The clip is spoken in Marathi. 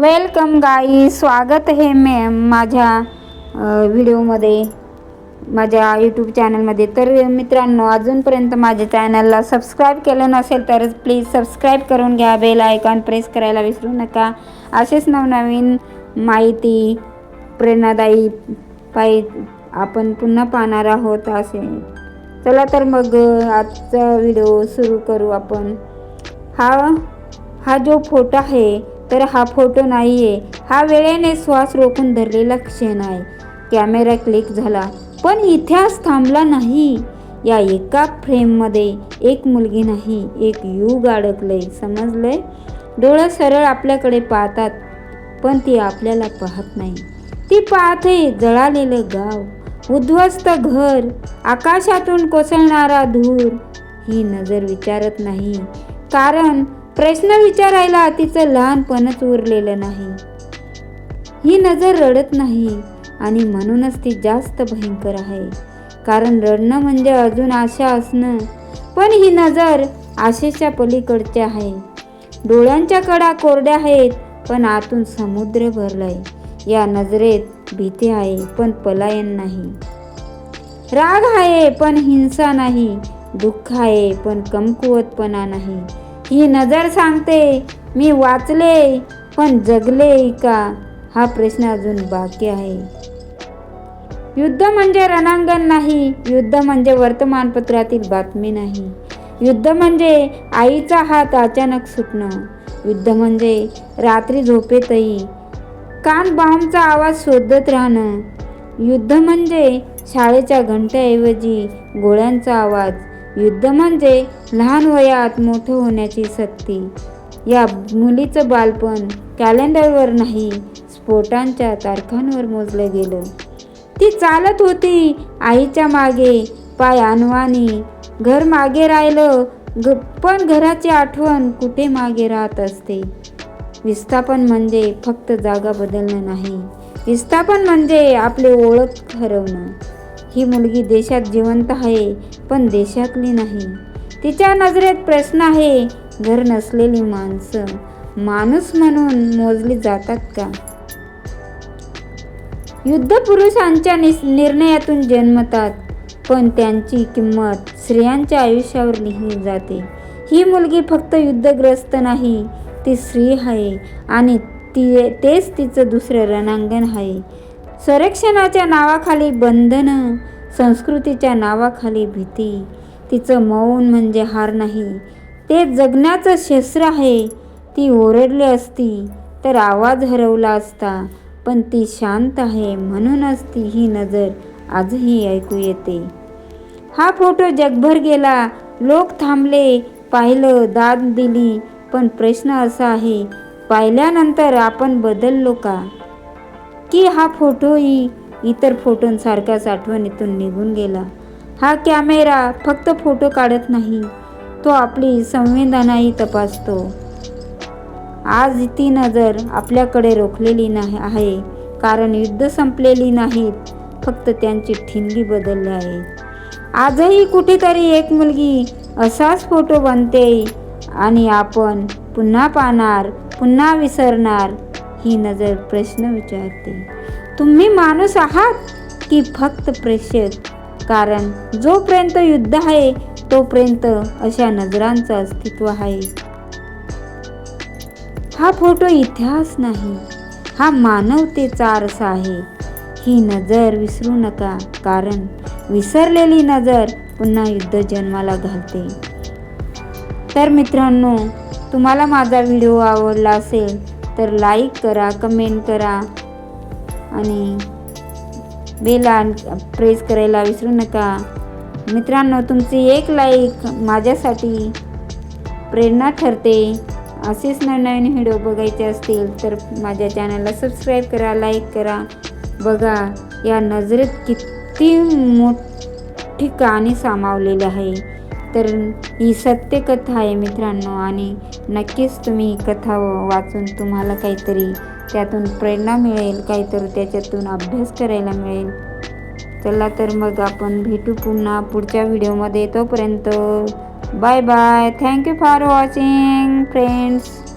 वेलकम गाई स्वागत आहे मे माझ्या व्हिडिओमध्ये माझ्या यूट्यूब चॅनलमध्ये तर मित्रांनो अजूनपर्यंत माझ्या चॅनलला सबस्क्राईब केलं नसेल तर प्लीज सबस्क्राईब करून घ्या. बेल आयकॉन प्रेस करायला विसरू नका. असेच नवनवीन माहिती प्रेरणादायी पायी आपण पुन्हा पाहणार आहोत असे. चला तर मग आजचा व्हिडिओ सुरू करू आपण. हा हा जो फोटो आहे तर हा फोटो नाही आहे हा वेळेने श्वास रोखून धरलेला क्षण आहे. कॅमेरा क्लिक झाला. पण इतिहास थांबला नाही. या एका फ्रेममध्ये एक मुलगी नाही एक युग अडकलंय. समजलंय? डोळं सरळ आपल्याकडे पाहतात पण ती आपल्याला पाहत नाही. ती पाहते जळालेलं गाव उद्ध्वस्त घर आकाशातून कोसळणारा धूर. ही नजर विचारत नाही. कारण प्रश्न विचारायला तिचं लहानपणच उरलेलं नाही. ही नजर रडत नाही आणि म्हणूनच ती जास्त भयंकर आहे. कारण रडणं म्हणजे अजून आशा असणं पण ही नजर आशेच्या पलीकडची आहे. डोळ्यांच्या कडा कोरड्या आहेत पण आतून समुद्र भरलाय. या नजरेत भीती आहे पण पलायन नाही. राग आहे पण हिंसा नाही. दुःख आहे पण कमकुवतपणा नाही. ही नजर सांगते मी वाचले पण जगले का? हा प्रश्न अजून बाकी आहे. युद्ध म्हणजे रणांगण नाही युद्ध म्हणजे वर्तमानपत्रातील बातमी नाही. युद्ध म्हणजे आईचा हात अचानक सुटणं. युद्ध म्हणजे रात्री झोपेतही कान बॉम्बचा आवाज शोधत राहणं. युद्ध म्हणजे शाळेच्या घंट्याऐवजी गोळ्यांचा आवाज युद्ध म्हणजे लहान वयात मोठं होण्याची सक्ती. या मुलीचं बालपण कॅलेंडरवर नाही स्फोटांच्या तारखांवर मोजलं गेलं. ती चालत होती आईच्या मागे पाय अनवानी घर मागे राहिलं ग पण घराची आठवण कुठे मागे राहत असते? विस्थापन म्हणजे फक्त जागा बदलणं नाही. विस्थापन म्हणजे आपले ओळख हरवणं. ही मुलगी देशात जिवंत आहे पण देशातली नाही. तिच्या नजरेत प्रश्न आहे घर नसलेली माणसं माणूस म्हणून मोजली जातात का? युद्ध पुरुषांच्या निस निर्णयातून जन्मतात पण त्यांची किंमत स्त्रियांच्या आयुष्यावर लिहिली जाते. ही मुलगी फक्त युद्धग्रस्त नाही ती स्त्री आहे आणि ती तेच तिचं दुसरं रणांगण आहे. संरक्षणाच्या नावाखाली बंधनं संस्कृतीच्या नावाखाली भीती. तिचं मौन म्हणजे हार नाही. ते जगण्याचं शस्त्र आहे. ती ओरडली असती तर आवाज हरवला असता पण ती शांत आहे म्हणूनच ती ही नजर आजही ऐकू येते. हा फोटो जगभर गेला लोक थांबले पाहिलं दाद दिली पण प्रश्न असा आहे पाहिल्यानंतर आपण बदललो का? की हा फोटोही इतर फोटोंसारख्याच आठवणीतून निघून गेला. हा कॅमेरा फक्त फोटो काढत नाही तो आपली संवेदनाही तपासतो. आज ती नजर आपल्याकडे रोखलेली नाही आहे कारण युद्ध संपलेली नाहीत फक्त त्यांची ठिणगी बदलली आहे आजही कुठेतरी एक मुलगी असाच फोटो बनते आणि आपण पुन्हा पाहणार पुन्हा विसरणार ही नजर प्रश्न विचारते. तुम्ही माणूस आहात की फक्त प्रेषक कारण जोपर्यंत युद्ध आहे तोपर्यंत अशा नजरांचं अस्तित्व आहे. हा फोटो इतिहास नाही हा मानवतेचा आरसा आहे. ही नजर विसरू नका कारण विसरलेली नजर पुन्हा युद्ध जन्माला घालते. तर मित्रांनो तुम्हाला माझा व्हिडिओ आवडला असेल तर लाईक करा कमेंट करा. आणि बेला प्रेस करायला विसरू नका. मित्रांनो तुमची एक लाईक माझ्यासाठी प्रेरणा ठरते. असेच नवनवीन व्हिडिओ बघायचे असतील तर माझ्या चॅनलला सबस्क्राईब करा लाईक करा. बघा या नजरेत किती मोठी कहाणी सामावलेली आहे. तर ही सत्यकथा आहे मित्रांनो आणि नक्कीच तुम्ही ही कथा वाचून तुम्हाला काहीतरी त्यातून प्रेरणा मिळेल काहीतरी त्याच्यातून अभ्यास करायला मिळेल. चला तर मग आपण भेटू पुन्हा पुढच्या व्हिडिओमध्ये तोपर्यंत. Bye bye. Thank you for watching friends